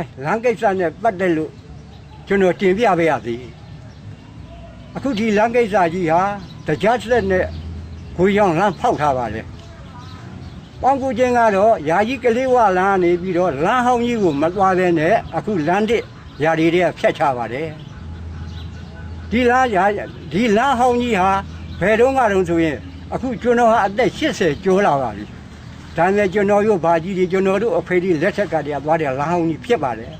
ပိုင်းလမ်းကိစ္စနဲ့ပတ်သက်လို့ကျွန်တော်တင်ပြပေးရသည်အခုဒီလမ်းကိစ္စကြီးဟာတကြားဆက်နဲ့ကိုရောင်လမ်းဖောက်ထားပါလေပေါင်ကူချင်းကတော့ယာကြီးကလေးဝလမ်းကနေပြီးတော့လမ်းဟောင်းကြီးကိုမသွားဘဲနဲ့အခုလမ်းတစ်ယာတွေတွေကဖြတ်ချပါတယ်ဒီလမ်းယာဒီလမ်းဟောင်းကြီးဟာဘယ်တော့မှတော့ဆိုရင်အခုကျွန်တော်ဟာအသက်80ကျော်လာပါပြီ ဒါနဲ့ကျွန်တော်တို့ဘာကြီးတွေကျွန်တော်တို့အဖေကြီးလက်ထက်ကတည်းကသွားတယ်လမ်းဟောင်းကြီးဖြစ်ပါတယ်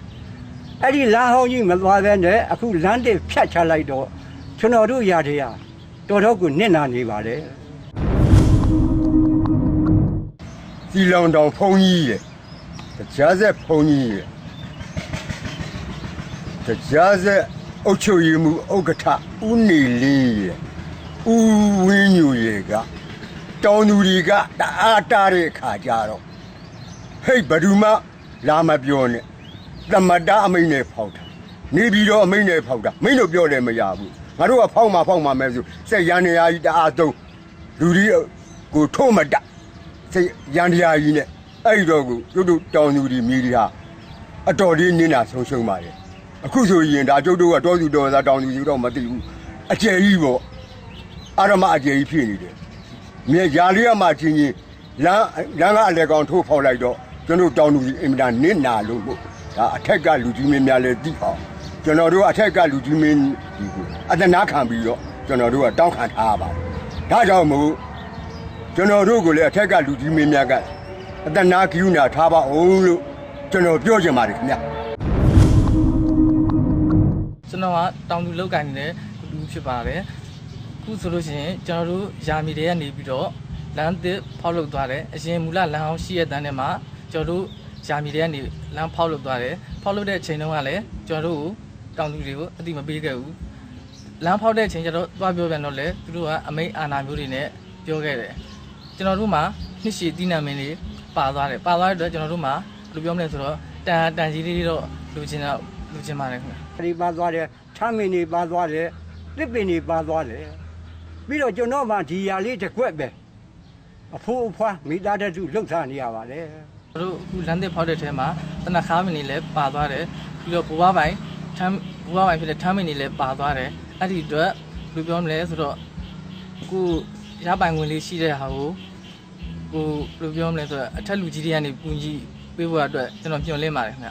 အဲ့ဒီလမ်းဟောင်းကြီးမသွားဘဲနဲ့အခုလမ်းတစ်ဖြတ်ချလိုက်တော့ကျွန်တော်တို့ຢာတွေကတော်တော်ကိုနစ်နာနေပါတယ်စီလောင်တောင်ဖုံကြီးရဲ့တရားဆက်ဖုံကြီးရဲ့တရားဆက်အုတ်ချုပ်ရည်မှုဥက္ကဋ္ဌဦးနေလေးရဲ့ဦးဝင်းညူရဲ့က တောင်သူတွေကတအားတားတဲ့အခါကြတော့ဟိတ်ဘယ်သူမှလာမပြောနဲ့သမတအမိန်နဲ့ဖောက်တာနေပြီးတော့အမိန်နဲ့ဖောက်တာမိန်တို့ပြောတယ်မရဘူးငါတို့ကဖောက်မှာဖောက်မှာမဲဆိုစက်ရန်နေရာကြီးတအားသုံးလူတွေကိုထိုးမတတ်စိတ်ရန်တရားကြီးနဲ့အဲ့ဒီတော့ကိုကျုပ်တို့တောင်သူတွေမြေတွေဟာအတော်လေးနင်းနာဆုံးရှုံးပါရဲ့အခုဆိုရင်ဒါကျုပ်တို့ကတောသူတော်သားတောင်သူတွေတော့မသိဘူးအကျယ်ကြီးပေါ့အာရမအကျယ်ကြီးဖြစ်နေတယ် မြေຢာလေးကမှချင်းချင်းလမ်းလမ်းကအလဲကောင်ထိုးဖောက်လိုက်တော့ကျွန်တော်တောင်သူတွေအင်မတန်နစ်နာလို့ပေါ့ဒါအထက်ကလူကြီးမင်းများလည်းသိအောင်ကျွန်တော်တို့အထက်ကလူကြီးမင်းဒီကိုအတနာခံပြီးတော့ကျွန်တော်တို့ကတောင်းခံထားရပါတယ်ဒါကြောင့်မို့ကျွန်တော်တို့ကိုလည်းအထက်ကလူကြီးမင်းများကအတနာကယူနာထားပါအောင်လို့ကျွန်တော်ပြောချင်ပါတယ်ခင်ဗျာကျွန်တော်ကတောင်သူလောက်ကန်နေတဲ့လူဖြစ်ပါတယ်အ ခုဆိုလို့ရှိရင်ကျွန်တော်တို့ယာမီတွေကနေပြီးတော့လမ်းသစ်ဖောက်လုပ်သွားတယ်အရင်မူလလမ်းအောင်ရှိရတဲ့တန်းထဲမှာကျွန်တော်တို့ယာမီတွေကနေလမ်းဖောက်လုပ်သွားတယ်ဖောက်လုပ်တဲ့အချိန်တုန်းကလည်းကျွန်တော်တို့တောင်သူတွေကိုအတိမပေးခဲ့ဘူးလမ်းဖောက်တဲ့အချိန်ကျတော့သွားပြောပြန်တော့လေသူတို့ကအမိတ်အာဏာမျိုးတွေနဲ့ပြောခဲ့တယ်ကျွန်တော်တို့မှာနှစ်ရှည်တီးနှံမင်းတွေပါသွားတယ်ပါသွားတဲ့အတွက်ကျွန်တော်တို့မှာဘယ်လိုပြောမလဲဆိုတော့တန်တန်ကြီးလေးတွေတော့လူချင်းတော့လူချင်းပါတယ်ခင်ဗျအဲ့ဒီပါသွားတယ်ထမ်းမင်းတွေပါသွားတယ်တစ်ပင်တွေပါသွားတယ် ပြီးတော့ကျွန်တော်မှဒီຢာလေးတစ်ခွက်ပဲအဖိုးအဖွားမိသားတစုလှုပ်ထားနေရပါတယ်တို့အခုလမ်းသစ်ဖောက်တဲ့ထဲမှာတနခါမင်းလေးလည်းပါသွားတယ်ပြီးတော့ဘူဝပိုင်ထမ်းဘူဝပိုင်ဖြစ်တဲ့ထမ်းမင်းလေးလည်းပါသွားတယ်အဲ့ဒီအတွက်ဘယ်လိုပြောမလဲဆိုတော့အခုရပိုင်ဝင်လေးရှိတဲ့ဟာကိုကိုဘယ်လိုပြောမလဲဆိုတော့အထက်လူကြီးတွေကနေပူကြီးပေးဖို့အတွက်ကျွန်တော်ညွှန်လင့်ပါတယ်ခင်ဗျ